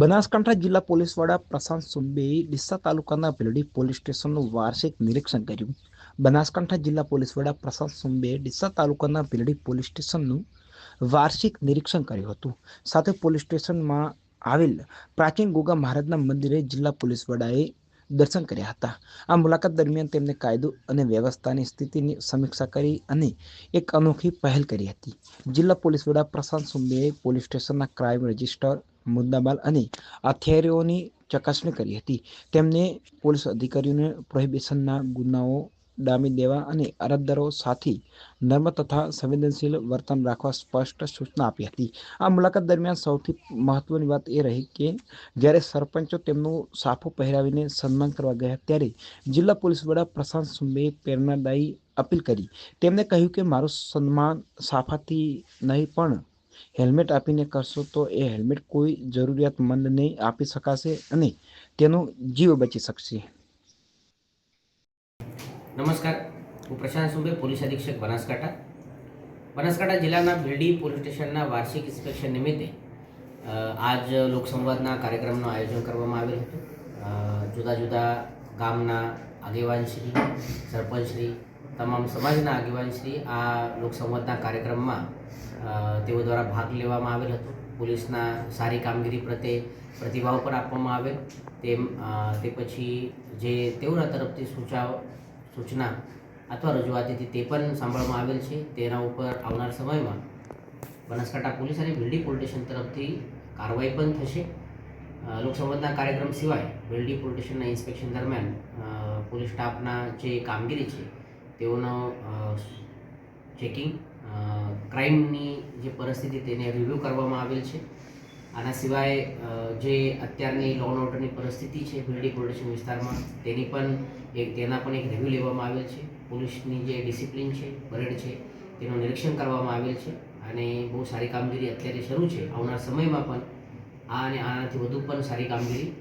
બનાસકાંઠા જિલ્લા પોલીસ વડા પ્રશાંત સુંબે ડીસા તાલુકાના ભીલડી પોલીસ સ્ટેશનનું વાર્ષિક નિરીક્ષણ કર્યું. બનાસકાંઠા જિલ્લા પોલીસ વડા પ્રશાંત સુંબે ડીસા તાલુકાના ભીલડી પોલીસ સ્ટેશનનું વાર્ષિક નિરીક્ષણ કર્યું હતું. સાથે પોલીસ સ્ટેશનમાં આવેલ પ્રાચીન ગોગા મહારાજના મંદિરે જિલ્લા પોલીસ વડાએ દર્શન કર્યા હતા. આ મુલાકાત દરમિયાન તેમને કાયદો અને વ્યવસ્થાની સ્થિતિની સમીક્ષા કરી અને એક અનોખી પહેલ કરી હતી. જિલ્લા પોલીસ વડા પ્રશાંત સુંબેએ પોલીસ સ્ટેશનના ક્રાઇમ રજિસ્ટર મુદ્દામાલ અને હથિયારીઓની ચકાસણી કરી હતી. તેમને પોલીસ અધિકારીઓને પ્રોહિબિશનના ગુનાઓ ડામી દેવા અને અરજદારો સાથે નર્મ તથા સંવેદનશીલ વર્તન રાખવા સ્પષ્ટ સૂચના આપી હતી. આ મુલાકાત દરમિયાન સૌથી મહત્વની વાત એ રહી કે, જ્યારે સરપંચો તેમનું સાફો પહેરાવીને સન્માન કરવા ગયા ત્યારે જિલ્લા પોલીસ વડા પ્રશાંત સુંબેએ પ્રેરણાદાયી અપીલ કરી. તેમણે કહ્યું કે, મારું સન્માન સાફાથી નહીં પણ હેલ્મેટ આપીને કરશો તો એ હેલ્મેટ કોઈ જરૂરિયાતમંદને આપી શકાશે અને તેનો જીવ બચી શકશે. નમસ્કાર. હું પ્રશાંત સુબે, પોલીસ અધિક્ષક બનાસકાંઠા. બનાસકાંઠા જિલ્લાના બિલ્ડી પોલીસ સ્ટેશનના વાર્ષિક ઇન્સ્પેક્શન નિમિત્તે આજ લોકસંવાદના કાર્યક્રમનું આયોજન કરવામાં આવેલ હતું. જુદા જુદા ગામના આગેવાનશ્રી સરપંચશ્રી તમામ સમાજના આગેવાનશ્રી આ લોકસંવાદના કાર્યક્રમમાં તેઓ દ્વારા ભાગ લેવામાં આવેલ હતો. પોલીસના સારી કામગીરી પ્રત્યે પ્રતિભાવ પણ આપવામાં આવેલ. તેમ તે પછી જે તેઓના તરફથી સૂચાવ, સૂચના અથવા રજૂઆત હતી તે પણ સાંભળવામાં આવેલ છે. તેના ઉપર આવનાર સમયમાં બનાસકાંઠા પોલીસ અને ભીલડી પોલીસ તરફથી કાર્યવાહી પણ થશે. લોકસંવાદના કાર્યક્રમ સિવાય ભીલડી પોલીસ સ્ટેશનના ઇન્સ્પેક્શન દરમિયાન પોલીસ સ્ટાફના જે કામગીરી છે તેઓનો ચેકિંગ ક્રાઇમની જે પરિસ્થિતિ તેને રિવ્યૂ કરવામાં આવેલ છે. આના સિવાય જે અત્યારની લો એન્ડ ઓર્ડરની પરિસ્થિતિ છે ભીલડી પ્રોડક્શન વિસ્તારમાં, તેની પણ એક, તેના પણ એક રિવ્યૂ લેવામાં આવેલ છે. પોલીસની જે ડિસિપ્લિન છે, પરેડ છે, તેનું નિરીક્ષણ કરવામાં આવેલ છે. અને બહુ સારી કામગીરી અત્યારે શરૂ છે. આવનાર સમયમાં પણ આ અને આનાથી વધુ પણ સારી કામગીરી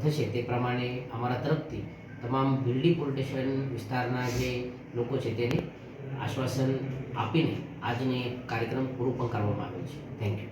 થશે. તે પ્રમાણે અમારા તરફથી તમામ બિલ્ડી પોલીસ વિસ્તારના જે લોકો છે તેને આશ્વાસન આપીને આજને કાર્યક્રમ પૂરો પણ કરવામાં આવ્યો છે. Thank you